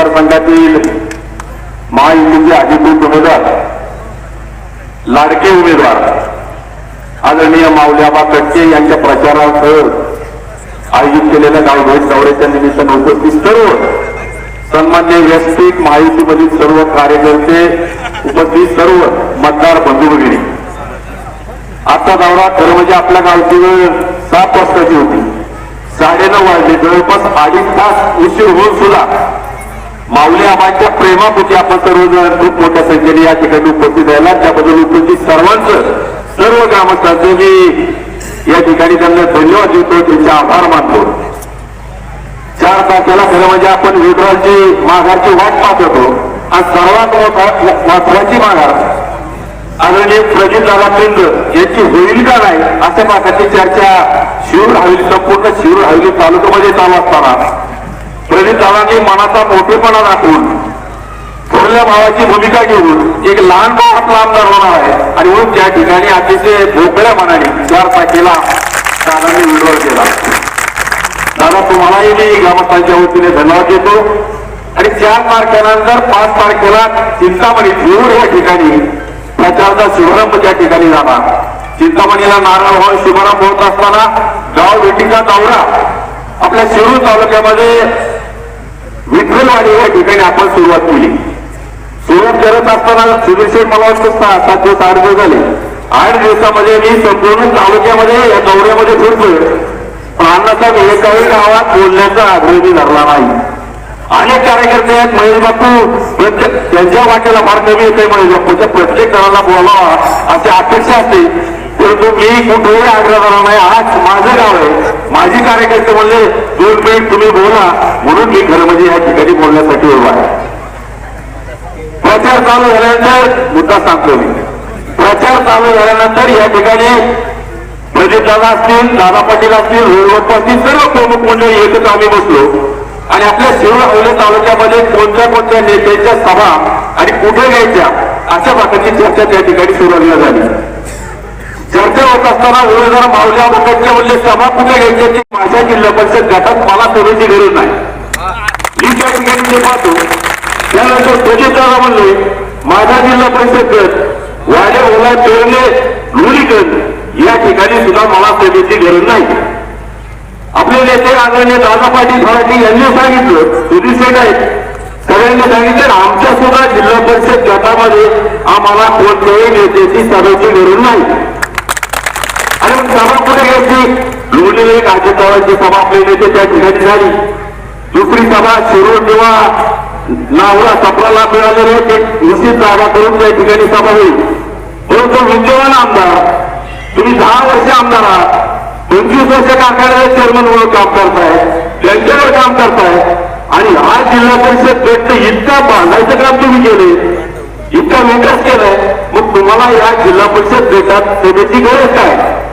मतदारसंघातील महायुतीचे अधिकृत उमेदवार लाडके उमेदवार आदरणीय माऊल्याबा कटके यांच्या प्रचारासह आयोजित केलेल्या गावभेट दौऱ्याच्या निमित्तानं उपस्थित सर्व सन्मान्य व्यासपीठ महायुतीमधील सर्व कार्यकर्ते उपस्थित सर्व मतदार बंधू भगिनी आजचा दौरा खरं म्हणजे आपल्या गावची वेळ सात वाजताची होती. साडेनऊ वाजले जवळपास अडीच तास उशीर होऊन सुद्धा माऊली आबांच्या प्रेमापोटी आपण सर्वजण खूप मोठ्या संख्येने या ठिकाणी उपस्थित राहिला त्याबद्दल उपस्थित सर्वांचं सर्व ग्रामस्थांचं मी या ठिकाणी त्यांना धन्यवाद देतो त्यांचे आभार मानतो. चार तारखेला खरं म्हणजे आपण विड्रॉलची माघारची वाट पाहत. होतो आणि सर्वात मोठा महत्वाची माघार आदरणीय प्रजित दादा पिंड याची होईल का नाही अशा प्रकारची चर्चा शिरूर हवेली संपूर्ण शिरूर हवेली तालुक्यामध्ये चालू असताना. प्रजित मनाचा मोठेपणा दाखवून थोरल्या भावाची भूमिका घेऊन एक लहान भाव आपला आमदार होणार आहे. आणि म्हणून त्या ठिकाणी अतिशय भोकळ्या मनाने चार तारखेला दादांनी विड्रॉल केला. दादा तुम्हालाही मी ग्रामस्थांच्या वतीने धन्यवाद देतो. आणि चार तारखेनंतर पाच तारखेला चिंतामणी देऊर या ठिकाणी प्रचारचा शुभारंभ त्या ठिकाणी झाला. चिंतामणीला नारळ होऊन शुभारंभ होत असताना गाव भेटीचा दौरा आपल्या शिरूर तालुक्यामध्ये विठ्ठलवाडी या ठिकाणी आपण सुरुवात केली. सुरुवात करत असताना सुधीरशेठ मला वाटतं सात दिवस आठ दिवस झाले. आठ दिवसामध्ये मी संपूर्ण तालुक्यामध्ये या दौऱ्यामध्ये फिरतोय. पण अन्नाचा एकाही गावात बोलण्याचा आग्रह मी धरला नाही. अनेक कार्यकर्ते आहेत. महेश बापू प्रत्येक त्यांच्या वाटेला फार कमी येते महेश बापूच्या प्रत्येक जणाला बोलावा अशी अपेक्षा असते. परंतु मी कुठेही आग्रह धरला नाही. आज माझं गाव आहे. माझी कार्यकर्ते म्हणले दोन मिनिट तुम्ही बोला म्हणून मी खरं म्हणजे या ठिकाणी बोलण्यासाठी उभा आहे. प्रचार चालू झाल्यानंतर मुद्दा सांगतो मी प्रचार चालू झाल्यानंतर या ठिकाणी प्रदीप दादा असतील दादा पाटील असतील रोडवप्पा असतील सर्व प्रमुख मंडळी एकच आम्ही बसलो. आणि आपल्या शिरूर हवेली तालुक्यामध्ये कोणत्या कोणत्या नेत्यांच्या सभा आणि कुठे घ्यायच्या अशा प्रकारची चर्चा त्या ठिकाणी सुरुवातीला झाली. असताना उमेदवार मावल्या मुखर्जी म्हणजे सभा कुठे घ्यायची माझ्या जिल्हा परिषद गटात मला सभेची गरज नाही. मी त्या ठिकाणी ते पाहतो. त्यानंतर प्रदीप दादा म्हणले माझा जिल्हा परिषद गट वाड्या ओला पेरणे लोणीगंज या ठिकाणी सुद्धा मला सभेची गरज नाही. आपले नेते आदरणीय दादा पाटील फराटी यांनी सांगितलं सुधीर सेट आहेत सगळ्यांनी सांगितलं आमच्या सुद्धा जिल्हा परिषद गटामध्ये आम्हाला कोणत्याही नेत्याची सभेची गरज नाही. आणि सभा कुठे घ्यायची लोणीले एक सभा आपले नेते त्या ठिकाणी झाली. दुसरी सभा शिरूर किंवा नावला सपराला मिळालेले एक निश्चित जागा करून त्या ठिकाणी सभा होईल. परंतु विद्यमान आमदार तुम्ही दहा वर्ष आमदार आहात. पंचवीस वर्ष कारखान्याचे चेअरमन म्हणून काम करताय त्यांच्यावर काम करताय. आणि हा जिल्हा परिषद गट इतका बांधायचं काम तुम्ही केले इतका विकास केलाय. मग तुम्हाला या जिल्हा परिषद गटात सेवेची गरज काय?